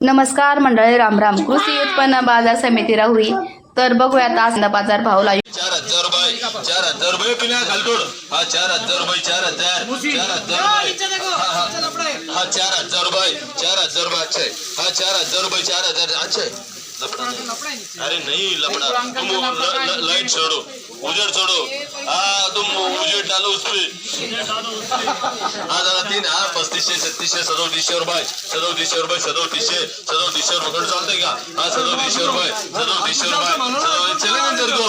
नमस्कार मंडळी रामराम कृषी उत्पन्न बाजार समिती राहुरी. तर बघूयात आज बाजार भाव लाईव्ह चार हजार रुपये चार हजार रुपये पिण्या खालतोड. हा चार हजार रुपये चार हजार चार हजार रुपये हा, चार हजार रुपये चार हजार रुपये अच्छा है. चार हजार रुपये चार हजार अच्छा. अरे नहीं लपड़ा तुम ल- ल- लाइट छोड़ो उजड़ छोड़ो हाँ तुम उजड़ डालो उस हा दादा तीन हा पस्तीसशे छत्तीसशे सदोतीसशे रुपये सदोतीसशे रुपये सदोतीसशे सदोतीसशे रुपये कडे चालतंय का हा सदोतीसशे रुपये सदोतीसशे रुपये सदो- चला नंतर को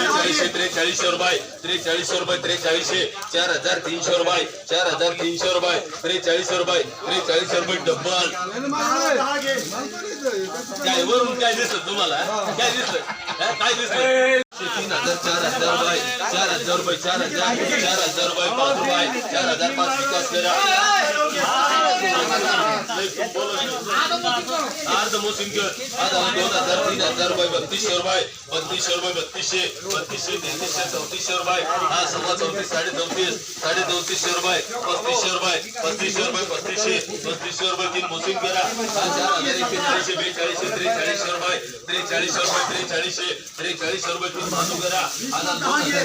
आता बेचाळीसशे त्रेचाळीसशे रुपये त्रेचाळीसशे रुपये त्रेचाळीसशे चार हजार तीनशे रुपये चार हजार तीनशे रुपये त्रेचाळीसशे रुपये त्रेचाळीसशे रुपये डब्बल. काय वरून काय दिसत तुम्हाला काय दिसत काय दिसत ત્રણ હજાર ચાર હજાર ભાઈ ચાર હજાર ભાઈ ચાર હજાર ચાર હજાર ભાઈ પાંચ ભાઈ ચાર હજાર પાંચ વિકાસ ત્રેચાળીસ ત્રેચાળીસ ત્રેચાળીસ ત્રેચાળીસ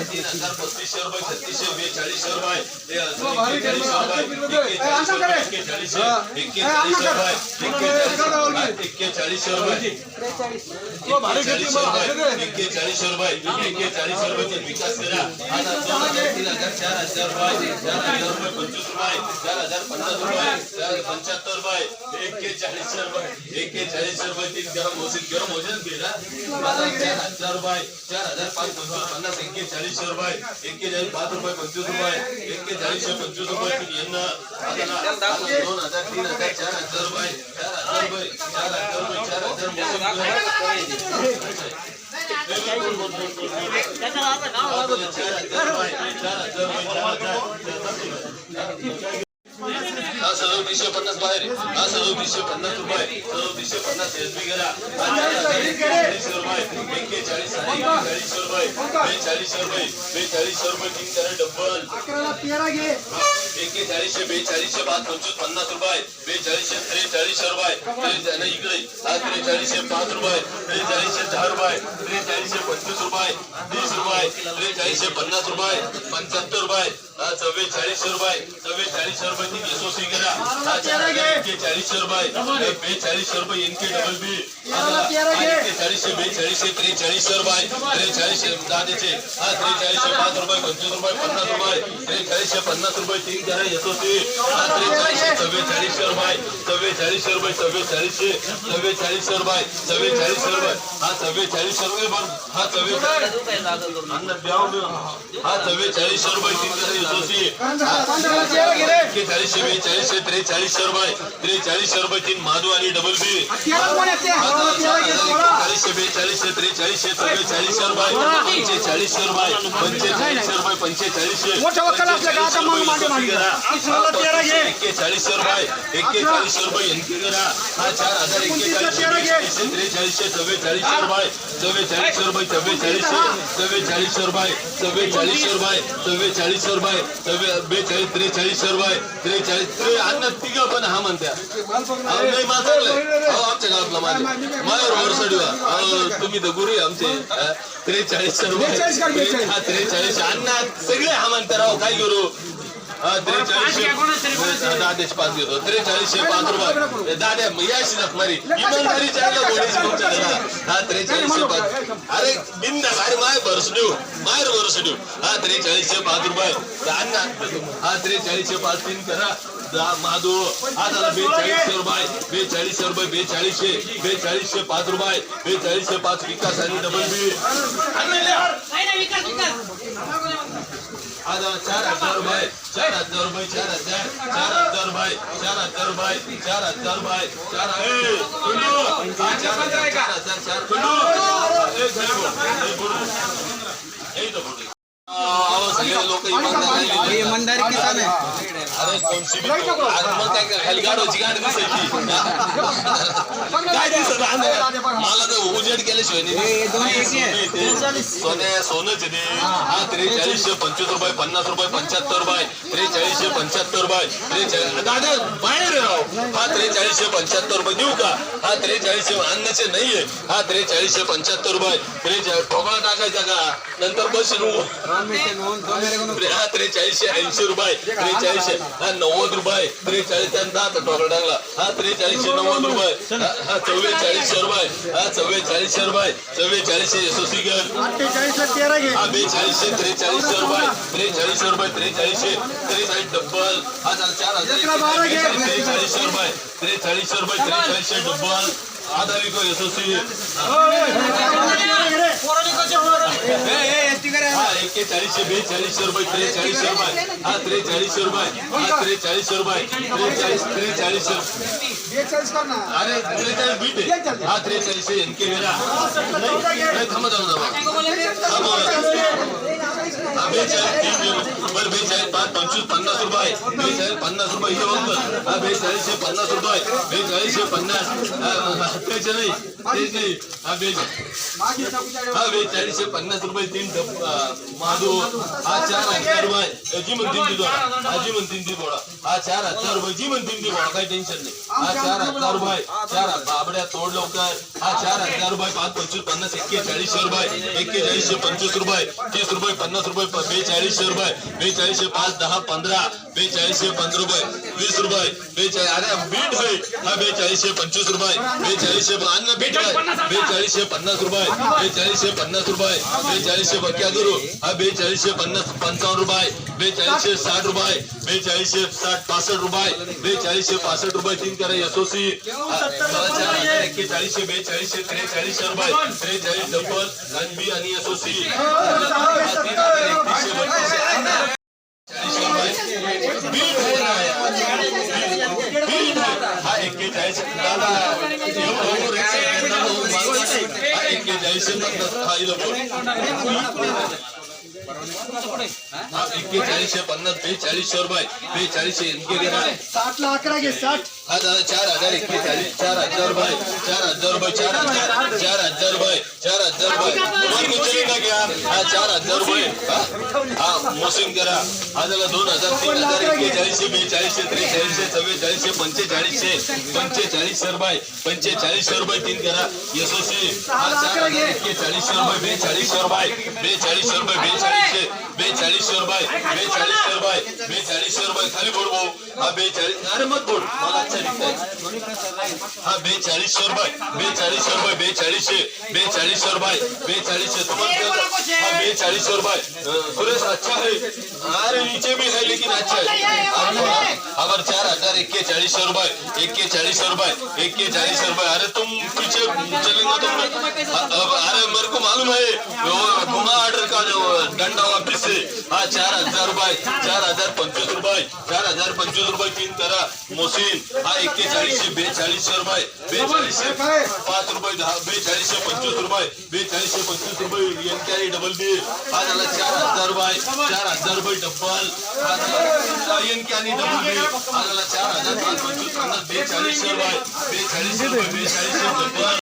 तीन हज़ार पस्तीसशे रुपये छत्तीसशे बेचाळीस रुपये एक्केचाळीस रुपये एक्केचाळीस रुपये एक्केचाळीस रुपये एक्केचाळीस चार हज़ार गरम होशील गरम હજાર પાંચસો પચાસ એક ચાલીસ રૂપિયા એક કે ચાલીસ પાંચ રૂપિયા પંચોતેર રૂપિયા. એક કે ચાલીસ પંચોતેર રૂપિયા. એમના ત્રણ હજાર તીન હજાર ચાર હજાર રૂપિયા ચાર હજાર રૂપિયા ચાર હજાર રૂપિયા ચાર હજાર ચાર હજાર ચાર હજાર सदोतीसशे पन्नास बाहेर हा सदोतीसशे पन्नास रुपये सदोतीसशे पन्नास एसबी हा हज़ार एक्केचाळीसशे रुपये एक्केचाळीस एक्केचाळीसशे रुपये बेचाळीसशे रुपये बेचाळीसशे रुपये तीन करा डब्बल एक्केचाळीसशे बेचाळीसशे पाच पंचवीस पन्नास रुपये बेचाळीसशे त्रेचाळीसशे रुपये इकडे हा। त्रेचाळीसशे पाच रुपये त्रेचाळीसशे दहा रुपये त्रेचाळीसशे पंचवीस रुपये तीस रुपये त्रेचाळीसशे पन्नास रुपये पंच्याहत्तर रुपये हा चव्वेचाळीसशे रुपये चव्वेचाळीसशे रुपये ती एसओसी करा हा चार हजार एक्केचाळीसशे रुपये हे बेचाळीसशे रुपये एनके डबल बी एक्केचाळीसशे बेचाळीसशे त्रेचाळीसशे रुपये त्रेचाळीसशे दादेचे हा त्रेचाळीसशे पाच रुपये पंचवीस रुपये पन्नास रुपये त्रेचाळीसशे पन्नास रुपये तीन करा एसओसी हा त्रेचाळीसशे चव्वेचाळीसशे रुपये चव्वेचाळीसशे रुपये चव्वेचाळीसशे चव्वेचाळीसशे रुपये चव्वेचाळीसशे रुपये हा चव्वेचाळीसशे रुपये बघ हा चव्वेचाळीस हा चव्वेचाळीसशे रुपये तीन करा एसओसी एक्केचाळीसशे बेचाळीसशे त्रेचाळीसशे रुपये त्रेचाळीसशे रुपये तीन माधू आणि डबल बी चाळीसशे बेचाळीसशे त्रेचाळीसशे चव्वेचाळीसशे रुपये पंचेचाळीसशे रुपये पंचेचाळीसशे रुपये पंचेचाळीसशे. एक्केचाळीसशे रुपये एक्केचाळीसशे रुपये एनके करा. हा चार हजार एक्केचाळीसशे त्रेचाळीसशे चव्वेचाळीसशे रुपये चव्वेचाळीसशे रुपये चव्वेचाळीसशे चव्वेचाळीसशे रुपये चव्वेचाळीसशे रुपये चव्वेचाळीसशे रुपये चव्वे बेचाळीस त्रेचाळीसशे रुपये त्रेचाळीस ते अन्न तिघ पण हा म्हणत्या. नाही माझं अहो आमच्या गावातला माझ्या माझ्यावर वरसडी अहो तुम्ही तर गुरु आहे आमचे. त्रेचाळीसशे रुपये हा त्रेचाळीसशे अण्णा सगळे हा म्हणता राव काय करू? हा दादेश पाच घेतो त्रेचाळीसशे पाच रुपये. दाद्या याशी मारी इमानदारी चांगला बोलायची तुमच्या हा त्रेचाळीसशे पाच. अरे बिंदा अरे माय भरस देऊ. मायर भरस देऊ. हा त्रेचाळीसशे पाच रुपये. हा त्रेचाळीसशे पाच तीन करा. हा झाला बेचाळीसशे रुपये. बेचाळीसशे रुपये बेचाळीसशे. बेचाळीसशे पाच रुपये. बेचाळीसशे पाच विकास आणि डबल बी আদান চার হাজার ভাই চার হাজার ভাই চার হাজার চার হাজার ভাই চার হাজার ভাই চার হাজার ভাই চার হাজার চার হাজার চার এই তো सगळे लोक इमानदार किसान आहे अरे कोणची बी तो. अरे मग काय काय, खाली गाडवाची गाडी दिसायची काय दिसत आहे? मला तर उजेड केल्याशिवाय हे दोन नाही. एकी आहे. ते सोने सोनच आहे ते. हा. त्रेचाळीसशे पंचवीस रुपये पन्नास रुपये पंच्याहत्तर रुपये त्रेचाळीसशे पंच्याहत्तर रुपये त्रेचाळीस दादा बाहेर आहे राव. हा त्रेचाळीसशे पंच्याहत्तर रुपये देऊ का? हा त्रेचाळीसशे अन्नाचे नाहीये हा त्रेचाळीसशे पंच्याहत्तर रुपये. त्रेचाळीस ठोकळा टाकायचा का? नंतर बसून हा त्रेचाळीसशे ऐंशी रुपये त्रेचाळीसशे. हा नव्वद रुपये. त्रेचाळीस आणि दहा टोकळा टाकला. हा त्रेचाळीसशे नव्वद रुपये. हा चव्वेचाळीसशे रुपये. हा चव्वेचाळीसशे रुपये. चव्वेचाळीसशे यशस्वी कर. हा बेचाळीसशे त्रेचाळीसशे रुपये. त्रेचाळीसशे रुपये त्रेचाळीसशे. त्रेचाळीस डब्बल. हा चार हजार. त्रेचाळीसशे रुपये. त्रेचाळीसशे रुपये त्रेचाळीसशे डब्बल. आधा विको यशस्वी। एक्केचाळीसशे बेचाळीसशे रुपये त्रेचाळीसशे रुपये. हा त्रेचाळीसशे रुपये. हा त्रेचाळीसशे रुपये. त्रेचाळीस त्रेचाळीसशे अरे त्रेचाळीस बीट. हा त्रेचाळीसशे एनके वेळा नाही थांबा बरं बेचाळीस पाच पंचवीस पन्नास रुपये बेचाळीस पन्नास रुपये हे बघ हा बेचाळीसशे पन्नास रुपये बेचाळीसशे पन्नास हा, त्याचे नाही तेच नाही हा बेचाळीस हा बेचाळीसशे पन्नास रुपये तीन डब अं, महादू हा चार हजार रुपये जी म्हणतील ती थोडा हा जी म्हणतील ती थोडा हा चार हजार रुपये जी म्हणतील ती थोडा काही टेन्शन नाही हा चार हजार रुपये चार बाबड्या तोड लवकर हा चार हज़ार रुपये पाच पंचवीस पन्नास एक्केचाळीसशे रुपये एक्केचाळीसशे पंचवीस रुपये तीस रुपये पन्नास रुपये बेचाळीसशे रुपये बेचाळीसशे पाच दहा पंधरा बेचाळीसशे पंधरा रुपये वीस रुपये बेचाळीस अरे बीट आहे हा बेचाळीसशे पंचवीस रुपये बेचाळीसशे अन्न बीट आहे बेचाळीसशे पन्नास रुपये बेचाळीसशे पन्नास रुपये बेचाळीसशे बक्या करू? हा बेचाळीसशे पन्नास पंचावन्न रुपये बेचाळीसशे साठ रुपये बेचाळीसशे साठ पासष्ट रुपये बेचाळीसशे पासष्ट रुपये तीन करा एसओसी एक्केचाळीसशे बेचाळीसशे त्रेचाळीस टर्बाईन त्रेचाळीस डबल लंबी आणि असोसिएट. हा एक्केचाळीस हा एक्केचाळीसशे पन्नास. रुपये साठ लाख अकरा घे साठ. हा दादा चार हजार एक्केचाळीस चार हजार रुपये चार हजार रुपये चार हजार चार हजार रुपये चार हजार रुपये वर घ्या? हा चार हजार रुपये हा मोसिंग करा. हा झाला दोन हजार तीन हजार एक्केचाळीसशे बेचाळीसशे त्रेचाळीसशे चव्वेचाळीसशे पंचेचाळीसशे पंचेचाळीसशे रुपये. पंचेचाळीसशे रुपये तीन करा. यशस्वी हा चार हजार एक्केचाळीसशे रुपये बेचाळीसशे रुपये बेचाळीसशे रुपये बेचाळीस बेचाळीसशे रुपये बेचाळीसशे रुपये बेचाळीसशे रुपये खाली बोल भाऊ. हा बेचाळीस अरे मत बोल. मला अच्छा हा बेचाळीसशे रुपये बेचाळीसशे. रुपये बेचाळीसशे बेचाळीसशे रुपये बेचाळीसशे तुम्हाला हा बेचाळीसशे रुपये अं, सुरेश अच्छा है अरे नीचे भी है लेकिन अच्छा है अगर चार हज़ार इक्कीचालीस रुपए इक्कीचालीस रुपए इक्कीचालीस रुपए अरे तुम पीछे चलेंगे तुम अब अरे मेरे को मालूम है वो घुमा ऑर्डर का जो डंडा वापिस से हाँ चार हज़ार रुपए चार हज़ार पंचवीस रुपए चार हज़ार पंचवीस रुपए तीन तरह मोहसिन हाँ इक्कीस चालीस से बेचालीस सौ रुपए बेचालीस से पाँच रुपए हाँ, बेचालीस से पंचवीस रुपए बेचालीस से पंचवीस रुपए एम कैरी डबल बी हाँ चला चार हज़ार रुपए चार हज़ार रुपए डब्बल हाँ चला डबल बी हाँ चला चार हज़ार पंचवीस बेचालीस सौ रुपए बेचालीस रुपए बेचालीस सौ डब्बल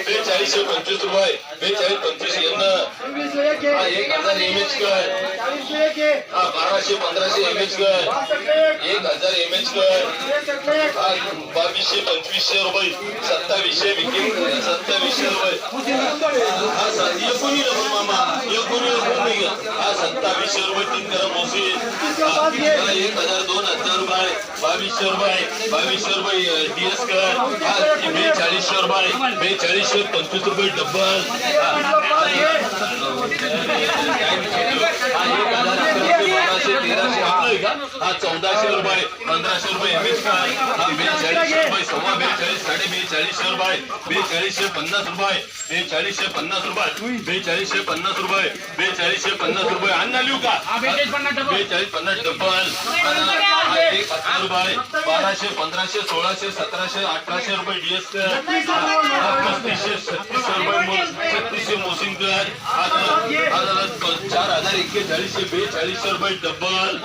जमाल है पंचवीस रुपये. बेचाळीस पंचवीस यांना. एक हजार एम एच कर हा बाराशे पंधराशे एम एच कर एक. हजार एम एच कर हा बावीसशे पंचवीसशे रुपये. सत्तावीसशे विकेट सत्तावीसशे रुपये. हा स- एकोणी रकम मामा. एकोणी रकम नाही सत्तावीसशे रुपये तीन गरम एक हज़ार दोन हज़ार रुपये बावीसशे रुपये बावीसशे रुपये डीएस कर बेचाळीसशे रुपये बेचाळीसशे पंचवीस रुपये डब्बल हा, रुपये पंधराशे रुपये एम रुपये. सव्वा बेचाळीस साडे बेचाळीसशे रुपये बेचाळीसशे पन्नास रुपये बेचाळीसशे पन्नास रुपये बेचाळीसशे पन्नास रुपये बेचाळीसशे पन्नास रुपये ડબલ આના લ્યુ કા? આ 42 50 ડબલ. 42 50 ડબલ. बाराशे पंधराशे सोळाशे सतराशे अठराशे रुपये डीएस पस्तीसशे छत्तीसशे रुपये छत्तीसशे मोसिंकर चार हजार एक्केचाळीसशे बेचाळीसशे रुपये डबल.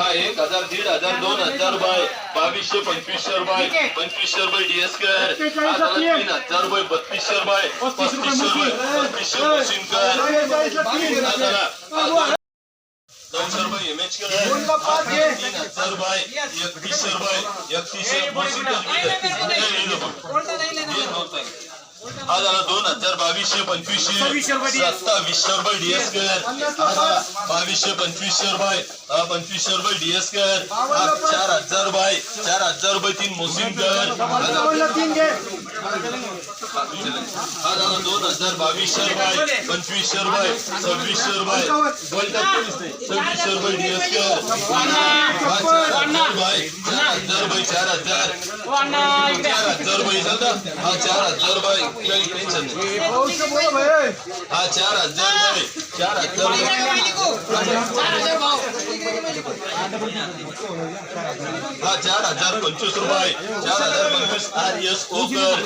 हा एक हजार दीड हजार दोन हजार रुपये बावीसशे पंचवीसशे रुपये पंचवीसशे रुपये डीएस कर तीन हजार रुपये बत्तीसशे रुपये पस्तीसशे रुपये चाळीसला तीन. दोनशे रुपये तीन हज़ार एकतीसशे रुपये एकतीसशे हा झाला दोन हजार बावीसशे पंचवीसशे. सत्तावीसशे रुपये डीएस कर बावीसशे पंचवीसशे रुपये. पंचवीसशे रुपये डीएस कर चार हजार रुपये चार हजार रुपये तीन मोसिम कर हा झाला दोन हजार बावीसशे रुपये. पंचवीसशे रुपये सव्वीसशे रुपये. सव्वीसशे रुपये डीएस हजार रुपये चार हजार रुपये चार हजार. चार हजार रुपये हा चार हजार रुपये. ఈ రోజు పెంచండి ఆ చార్ అజ్జారు हा चार हा चार हज़ार पंचवीस रुपये चार हज़ार पंचवीस आर एस ओकर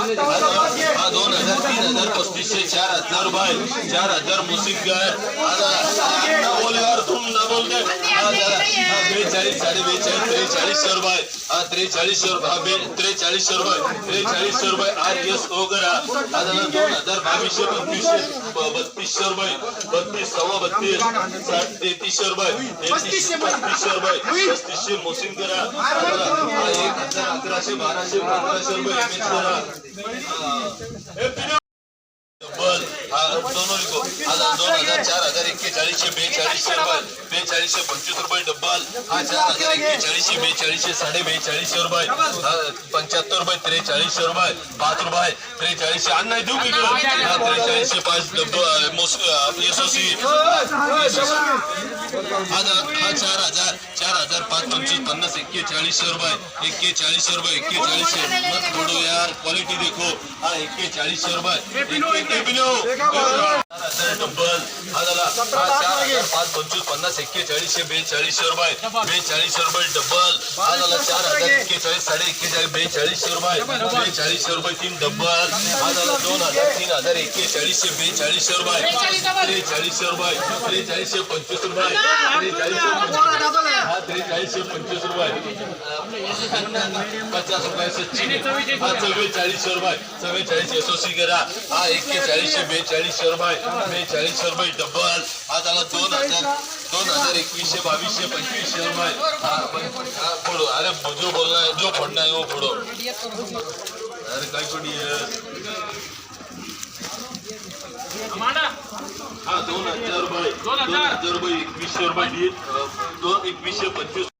हा दोन हज़ार तीन हज़ार पस्तीसशे चार हज़ार रुपये चार हज़ार मुसिकर ना तुम ना बोलते हा हा बेचाळीस साडे बेचाळीस त्रेचाळीसशे रुपये हा त्रेचाळीसशे रुपये हा त्रेचाळीसशे रुपये त्रेचाळीसशे रुपये आर एस ओकर हा झाला दोन हज़ार बावीसशे पंचवीसशे बत्तीसशे रुपये बत्तीस सव्वा बत्तीस. साठ तेहतीसशे रुपये तेहतीसशे पस्तीसशे मोसिम करा एक हजार अकराशे बाराशे पंधराशे रुपये करा दोनों हा दोन हज़ार चार हज़ार एक्केचाळीसशे बेचाळीसशे बेचाळीसशे पंचवीस रुपये डब्बल हा चार हज़ार एक्केचाळीसशे बेचाळीसशे साडे बेचाळीसशे रुपये हा पंच्याहत्तर रुपये त्रेचाळीसशे रुपये पाच रुपये त्रेचाळीसशे अन्न देऊ की इकडं? त्रेचाळीसशे एसओसी हा चार हज़ार चार हजार पाच पंचवीस पन्नास एक्केचाळीसशे रुपये एक्केचाळीसशे रुपये एक्केचाळीसशे मत थोडो यार क्वालिटी देखो हा एक्केचाळीसशे रुपये डब्बल हा झाला हा चार हज़ार पाच पंचवीस पन्नास एक्केचाळीसशे बेचाळीसशे रुपये. बेचाळीसशे रुपये हा झाला चार हज़ार एक्केचाळीस साडे एक्केचाळीस बेचाळीसशे रुपये. बेचाळीसशे रुपये तीन हा झाला दोन हज़ार तीन हज़ार एक्केचाळीसशे बेचाळीसशे रुपये. त्रेचाळीसशे रुपये. त्रेचाळीसशे पंचवीस रुपये. त्रेचाळीसशे हा त्रेचाळीसशे पंचवीस रुपये. पचास रुपये सचिन हा चव्वेचाळीसशे रुपये. चव्वेचाळीस एसओसी करा. हा एक्केचाळीसशे बेचाळीसशे रुपये. बेचाळीसशे रुपये डबल हा झाला दोन हजार दोन हजार एकवीसशे बावीसशे पंचवीसशे रुपये फोडो अरे जो बोलना है जो फोड़ना है वो फोड़ो अरे काय कोणी हा दोन हजार रुपये दोन हजार. रुपये एकवीसशे रुपये दोन एकवीसशे पंचवीस